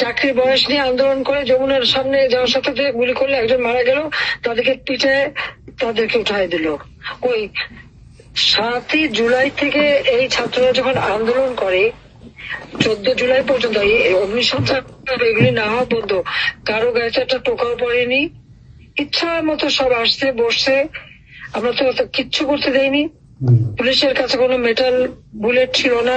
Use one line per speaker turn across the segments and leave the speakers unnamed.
চাকরির বয়স নিয়ে আন্দোলন করে যমুনার সামনে সাথে গুলি করলে একজন মারা গেল তাদেরকে পিঠে তাদেরকে উঠাই দিল। ওই সাতই জুলাই থেকে এই ছাত্ররা যখন আন্দোলন করে চোদ্দ জুলাই পর্যন্ত এই অগ্নিসংখ্যা এগুলি না হওয়া পর্যন্ত কারও গায়ে একটা টোকাও পড়েনি। ইচ্ছা মতো সব আসছে বসছে। আমরা তো কিচ্ছু করতে দেয়নি পুলিশের কাছে কোনো মেটাল বুলেট ছিল না।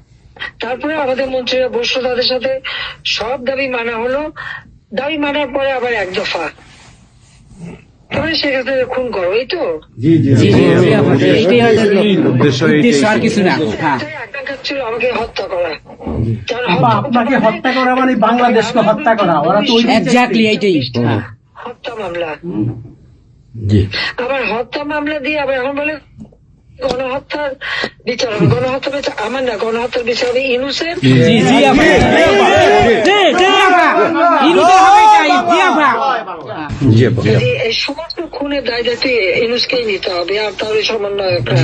তারপরে আমাদের মন্ত্রীরা বসল তাদের সাথে। সব দাবি মানা হলো। দাবি মানার পরে আবার এক দফা। তবে সেক্ষেত্রে খুন করো এই তো?
হ্যাঁ।
আমাকে হত্যা করা।
আপনাকে হত্যা করা মানে বাংলাদেশকে হত্যা করা। ওরা তো
এক্স্যাক্টলি এইটাই। হ্যাঁ।
হত্যা মামলা। আবার হত্যা মামলা দিয়ে আবার এখন বলে গণহত্যার বিচার হবে গণহত্যা বিচার আমার না গণহত্যার বিচার হবে ইনুসের সমস্ত খুনের দায় দায়িত্ব ইনুসকেই নিতে হবে আর তার ওই সমন্বয়করা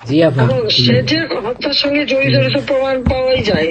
জি আপা
সে যে হত্যার সঙ্গে জড়িত প্রমাণ পাওয়াই যায়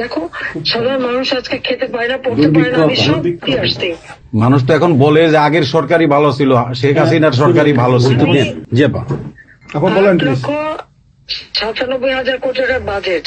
দেখো সাধারণ মানুষ আজকে খেতে পায় না পড়তে পায় না আমি সব
মানুষ তো এখন বলে যে আগের সরকারই ভালো ছিল শেখ হাসিনার সরকারই ভালো ছিল।
জি আপা।
আট বলেন সাতানব্বই হাজার কোটি টাকার বাজেট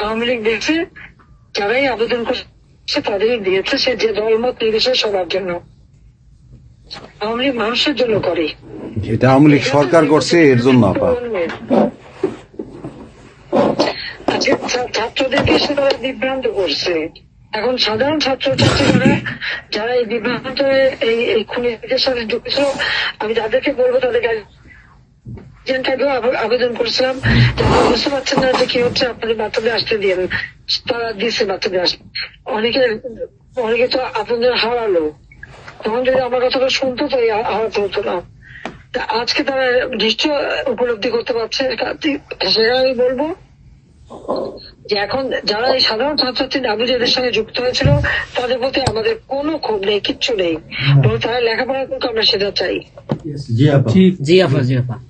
আওয়ামী লীগ দেখছে যারাই আবেদন করছে তাদেরই দিয়েছে সে যে দল মত নির্বিশেষে সবার জন্য। আওয়ামী লীগ মানুষের জন্য করে।
এটা আওয়ামী লীগ সরকার করছে এর জন্য আপা
আজকে ছা- ছাত্রদেরকে সে তারা বিভ্রান্ত করছে। এখন সাধারণ ছাত্র ছাত্রীরা যারা এই বিভ্রান্ত এই এই খুনিদের সাথে যুক্ত আমি তাদেরকে বলব তাদের আবেদন করেছিলাম। বুঝতে পারছেন না যে কি হচ্ছে আপনাদের বাচ্চাদের আসতে দিন। তারা দিচ্ছে বাচ্চাদের আসতে অনেকে অনেকে তো আপনাদের হারালো। তখন যদি আমার কথাটা শুনতো তো এই হারাতে হতো না। আজকে তারা নিশ্চয় উপলব্ধি করতে পারছে। সেটা আমি বলব যে এখন যারা এই সাধারণ ছাত্রছাত্রী নাবিজেদের সঙ্গে যুক্ত হয়েছিল তাদের প্রতি আমাদের কোনো ক্ষোভ নেই কিচ্ছু নেই। তারা লেখাপড়া করতে আমরা সেটা চাই।
জি আপা।
জি আপা জি আপা।
কিন্তু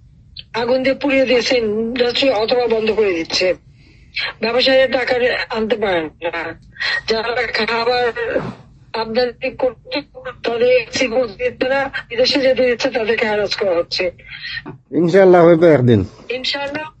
আগুন দিয়ে পুড়িয়ে দিয়েছে ইন্ডাস্ট্রি অথবা বন্ধ করে দিচ্ছে। ব্যবসায়ীরা টাকা আনতে পারেন না। যারা খাবার আমদানি করতে তাদের না বিদেশে যেতে দিচ্ছে তাদেরকে হ্যারাস করা হচ্ছে।
ইনশাল্লাহ হইবে একদিন।
ইনশাআল্লাহ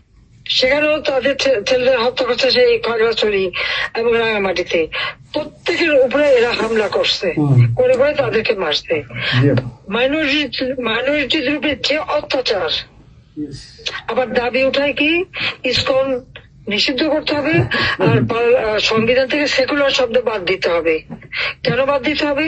সেখানেও তাদের ছেলেদের হত্যা করছে সেই খাগড়াছড়ি এবং রাঙামাটিতে। প্রত্যেকের উপরে এরা হামলা করছে। করে করে তাদেরকে মারছে। মাইনরিটি মাইনরিটিদের উপরে যে অত্যাচার আবার দাবি উঠায় কি? ইসকন নিষিদ্ধ করতে হবে আর সংবিধান থেকে সেকুলার শব্দ বাদ দিতে হবে। কেন বাদ দিতে হবে?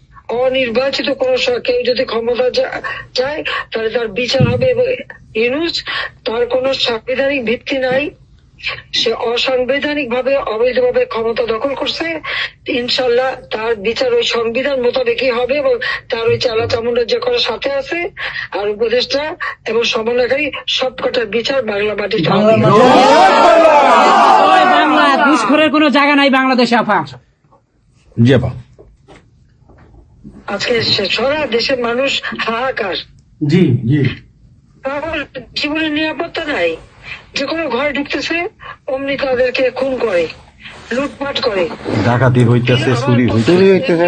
অনির্বাচিত কোন কেউ যদি ক্ষমতা যা- চায় তাহলে তার বিচার হবে এবং ইউনুস তার কোনো সাংবিধানিক ভিত্তি নাই। সে অসাংবিধানিক ভাবে অবৈধভাবে ক্ষমতা দখল করছে। ইনশাল্লাহ তার বিচার ওই সংবিধান মোতাবেকই হবে এবং তার ওই চালা চামুন্ডার যে করার সাথে আছে আর উপদেষ্টা এবং সমন্বয়কারী সবকটার বিচার বাংলা মাটিতে
বাংলা ঘুষখোরের কোনো জায়গা নাই বাংলাদেশে আপা
জি আপা
আজকে সারা দেশের মানুষ হাহাকার।
জি জি।
জীবনের নিরাপত্তা নাই। যে কোনো ঘরে ঢুকতেছে অমনি তাদেরকে খুন করে লুটপাট করে।
ডাকাতি হইতেছে চুরি হইতেছে।
চুরি হইতেছে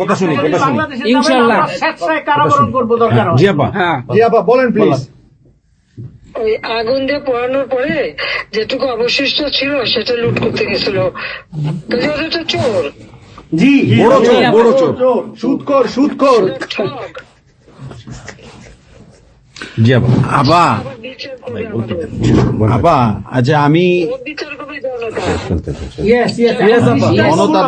কথা শুনি কথা শুনি।
ইনশাআল্লাহ।
স্বেচ্ছায় কারাবরণ করব দরকার
জি আপা
হ্যাঁ।
জি আপা বলেন। প্লিজ
ওই আগুন দিয়ে পোড়ানোর পরে যেটুকু অবশিষ্ট ছিল সেটা লুট করতে গেছিল। ওটা চোর।
জি
বড় চোর বড় চোর।
সুদকর সুদকর
ঠক
জি আপা
আবার
আচ্ছা আমি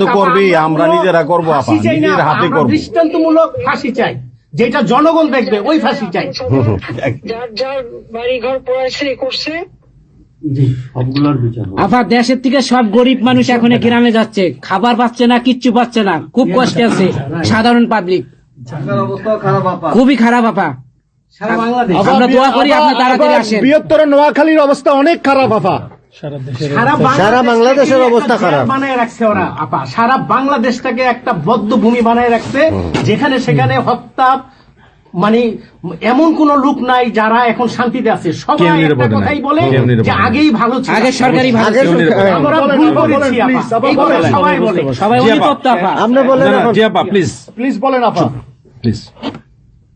তো করবেই, আমরা নিজেরা করব আপা, নিজের হাতে করব।
দৃষ্টান্তমূলক ফাঁসি চাই। যেটা জনগণ দেখবে ওই ফাঁসি চাই।
যার যার বাড়ি ঘর করছে
আপা দেশের থেকে সব গরিব মানুষ এখন গ্রামে যাচ্ছে। খাবার পাচ্ছে না কিচ্ছু পাচ্ছে না। খুব কষ্টে আছে সাধারণ পাবলিক খুবই খারাপ আপা আমরা দোয়া করি আপনি তাড়াতাড়ি আসেন।
বৃহত্তর নোয়াখালীর অবস্থা অনেক খারাপ আপা সারা বাংলাদেশের অবস্থা খারাপ।
বানায় রাখছে ওরা আপা সারা বাংলাদেশটাকে একটা বদ্ধ ভূমি বানায় রাখছে যেখানে সেখানে হত্যা মানে এমন কোন লোক নাই যারা এখন শান্তিতে আছে। সবাই একটা কথাই বলে যে আগেই ভালো ছিল।
আগে সরকারি ভালো ছিল।
আমরা ভুল করেছি আপা।
please, আপা,
এই কথা
বলেন।
সবাই বলে।
সবাই অনুতপ্ত আপা
আপনি বলেন এখন।
জি আপা প্লিজ
প্লিজ বলেন আপা
প্লিজ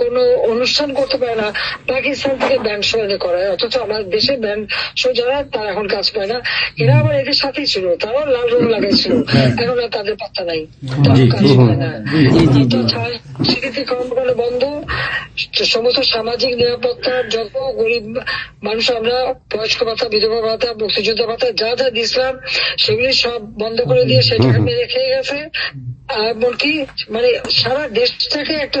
কোন অনুষ্ঠান করতে পারে না পাকিস্তান থেকে ব্যান্ড এনে করায়। অথচ আমাদের দেশে ব্যান্ড শো যারা তারা এখন কাজ পায় না। এরা আবার এদের সাথেই ছিল তারাও লাল রং লাগাইছিল এখন আর তাদের পাত্তা নাই। তারাও কাজ পায় না। তো সংস্কৃতি কর্মকাণ্ড বন্ধ। সমস্ত সামাজিক নিরাপত্তা যত গরিব মানুষ আমরা বয়স্ক ভাতা বিধবা ভাতা মুক্তিযোদ্ধা ভাতা যা যা দিয়েছিলাম সেগুলি সব বন্ধ করে দিয়ে সেটাকে মেরে খেয়ে গেছে। এমনকি মানে সারা দেশটাকে একটা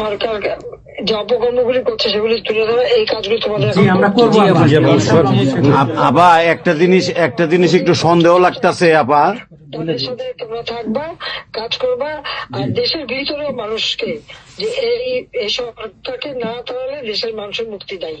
সরকার যে অপকর্মগুলি করছে সেগুলি তুলে ধরা এই কাজগুলি তোমাদের
আমরা
করতে
আপা।
একটা জিনিস একটা জিনিস একটু সন্দেহ লাগতাছে আপা।
তাদের সাথে তোমরা থাকবা কাজ করবা আর দেশের ভিতরে মানুষকে যে এই এই সরকারকে না তাহলে দেশের মানুষের মুক্তি দেয়।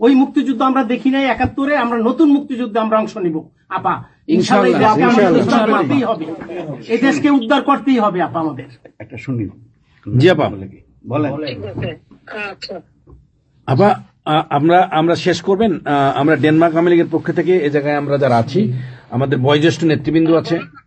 ওই মুক্তিযুদ্ধ আমরা দেখি নাই একাত্তরে আমরা নতুন মুক্তিযুদ্ধে আমরা অংশ নিব। আপা এই দেশকে উদ্ধার করতেই হবে। এই দেশকে উদ্ধার করতেই হবে আপা আমাদের।
একটা শুনি।
জি আপা।
বলেন।
আচ্ছা
আমরা আমরা শেষ করবেন। আমরা ডেনমার্ক আওয়ামী লীগের পক্ষ থেকে এ জায়গায় আমরা যারা আছি আমাদের বয়োজ্যেষ্ঠ নেতৃবৃন্দ আছে আ,
একটু বলো শেষ করব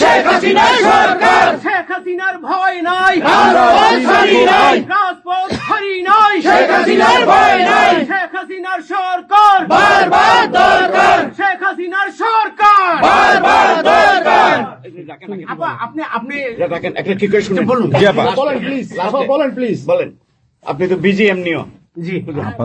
শেখ শেখ হাসিনার ভয় নাই। রাজপথ নাই। শেখ হাসিনার ভয় নাই। শেখ হাসিনার সরকার। বারবার দরকার। শেখ হাসিনার সরকার। বারবার দরকার। আপা আপনি আপনি
দেখেন একটা ঠিক করে শুনুন।
বলুন।
জি আপা
বলেন প্লিজ বলেন প্লিজ
বলেন। আপনি তো বিজি এমনিও
জি।
আপা